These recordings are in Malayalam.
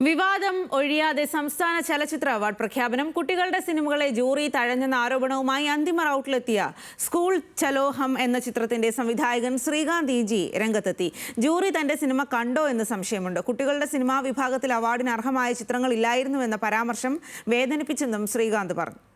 വിവാദം ഒഴിയാതെ സംസ്ഥാന ചലച്ചിത്ര അവാർഡ് പ്രഖ്യാപനം. കുട്ടികളുടെ സിനിമകളെ ജൂറി തഴഞ്ഞെന്ന ആരോപണവുമായി അന്തിമ റൗട്ടിലെത്തിയ സ്കൂൾ ചലോഹം എന്ന ചിത്രത്തിന്റെ സംവിധായകൻ ശ്രീകാന്ത് ഇ ജി രംഗത്തെത്തി. ജൂറി തന്റെ സിനിമ കണ്ടോ എന്ന് സംശയമുണ്ട്. കുട്ടികളുടെ സിനിമാ വിഭാഗത്തിൽ അവാർഡിന് അർഹമായ ചിത്രങ്ങൾ ഇല്ലായിരുന്നുവെന്ന പരാമർശം വേദനിപ്പിച്ചെന്നും ശ്രീകാന്ത് പറഞ്ഞു.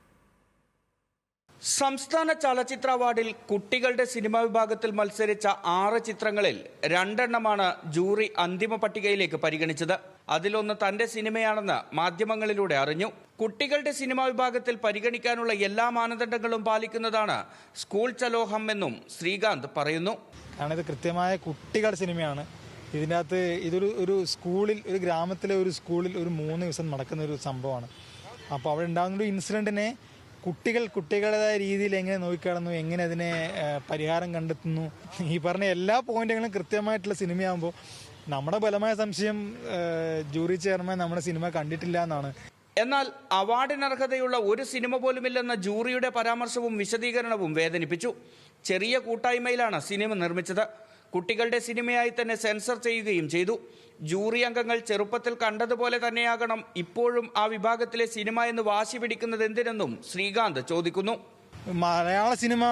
സംസ്ഥാന ചലച്ചിത്ര അവാർഡിൽ കുട്ടികളുടെ സിനിമാ വിഭാഗത്തിൽ മത്സരിച്ച ആറ് ചിത്രങ്ങളിൽ രണ്ടെണ്ണമാണ് ജൂറി അന്തിമ പട്ടികയിലേക്ക് പരിഗണിച്ചത്. അതിലൊന്ന് തന്റെ സിനിമയാണെന്ന് മാധ്യമങ്ങളിലൂടെ അറിഞ്ഞു. കുട്ടികളുടെ സിനിമാ വിഭാഗത്തിൽ പരിഗണിക്കാനുള്ള എല്ലാ മാനദണ്ഡങ്ങളും പാലിക്കുന്നതാണ് സ്കൂൾ ചലോഹം എന്നും ശ്രീകാന്ത് പറയുന്നു. കാരണം ഇത് കൃത്യമായ കുട്ടികൾ സിനിമയാണ്. ഇതിനകത്ത് ഇതൊരു ഒരു സ്കൂളിൽ ഒരു ഗ്രാമത്തിലെ ഒരു സ്കൂളിൽ ഒരു മൂന്ന് ദിവസം നടക്കുന്ന ഒരു സംഭവമാണ്. അപ്പോൾ അവിടെ ഉണ്ടാകുന്ന ഒരു ഇൻസിഡന്റിനെ കുട്ടികൾ കുട്ടികളുടേതായ രീതിയിൽ എങ്ങനെ നോക്കിക്കാണുന്നു എങ്ങനെ അതിനെ പരിഹാരം കണ്ടെത്തുന്നു ഈ പറഞ്ഞ എല്ലാ പോയിന്റുകളും കൃത്യമായിട്ടുള്ള സിനിമയാകുമ്പോൾ നമ്മുടെ ബലമായ സംശയം ജൂറി ചെയർമാൻ നമ്മുടെ സിനിമ കണ്ടിട്ടില്ല എന്നാണ്. എന്നാൽ അവാർഡിന് അർഹതയുള്ള ഒരു സിനിമ പോലുമില്ലെന്ന ജൂറിയുടെ പരാമർശവും വിശദീകരണവും വേദനിപ്പിച്ചു. ചെറിയ കൂട്ടായ്മയിലാണ് സിനിമ നിർമ്മിച്ചത്. കുട്ടികളുടെ സിനിമയായി തന്നെ സെൻസർ ചെയ്യുകയും ചെയ്തു. ജൂറി അംഗങ്ങൾ ചെറുപ്പത്തിൽ കണ്ടതുപോലെ തന്നെയാകണം ഇപ്പോഴും ആ വിഭാഗത്തിലെ സിനിമ എന്ന് വാശി പിടിക്കുന്നത് എന്തിനെന്നും ശ്രീകാന്ത് ചോദിക്കുന്നു. മലയാള സിനിമ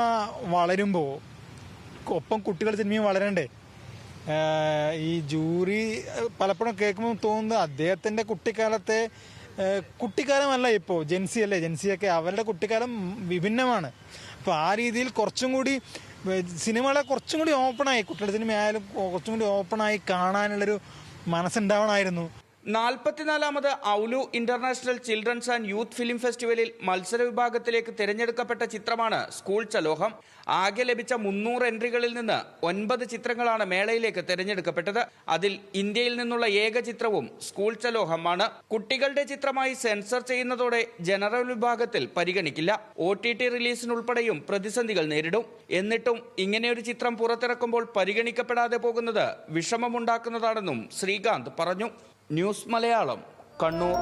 വളരുമ്പോൾ ഒപ്പം കുട്ടികളുടെ സിനിമയും വളരണ്ടേ? ഈ ജൂറി പലപ്പോഴും കേൾക്കുമ്പോൾ തോന്നുന്നത് അദ്ദേഹത്തിന്റെ കുട്ടിക്കാലത്തെ കുട്ടിക്കാലമല്ല ഇപ്പോൾ ജെൻസി അല്ലേ? ജെൻസിയൊക്കെ അവരുടെ കുട്ടിക്കാലം വിഭിന്നമാണ്. അപ്പോൾ ആ രീതിയിൽ കുറച്ചും കൂടി സിനിമകളെ കുറച്ചും കൂടി ഓപ്പണായി കുട്ടികളുടെ സിനിമ ആയാലും കുറച്ചും കൂടി ഓപ്പണായി കാണാനുള്ളൊരു മനസ്സുണ്ടാവണമായിരുന്നു. നാൽപ്പത്തിനാലാമത് Oulu international children's and youth film ഫെസ്റ്റിവലിൽ മത്സര വിഭാഗത്തിലേക്ക് തിരഞ്ഞെടുക്കപ്പെട്ട ചിത്രമാണ് സ്കൂൾ ചലോഹം. ആകെ ലഭിച്ച മുന്നൂറ് എൻട്രികളിൽ നിന്ന് ഒൻപത് ചിത്രങ്ങളാണ് മേളയിലേക്ക് തിരഞ്ഞെടുക്കപ്പെട്ടത്. അതിൽ ഇന്ത്യയിൽ നിന്നുള്ള ഏക ചിത്രവും സ്കൂൾ ചലോഹമാണ്. കുട്ടികളുടെ ചിത്രമായി സെൻസർ ചെയ്യുന്നതോടെ ജനറൽ വിഭാഗത്തിൽ പരിഗണിക്കില്ല. ഒ ടി ടി റിലീസിനുൾപ്പെടെയും പ്രതിസന്ധികൾ നേരിടും. എന്നിട്ടും ഇങ്ങനെയൊരു ചിത്രം പുറത്തിറക്കുമ്പോൾ പരിഗണിക്കപ്പെടാതെ പോകുന്നത് വിഷമമുണ്ടാക്കുന്നതാണെന്നും ശ്രീകാന്ത് പറഞ്ഞു. ന്യൂസ് മലയാളം കണ്ണൂർ.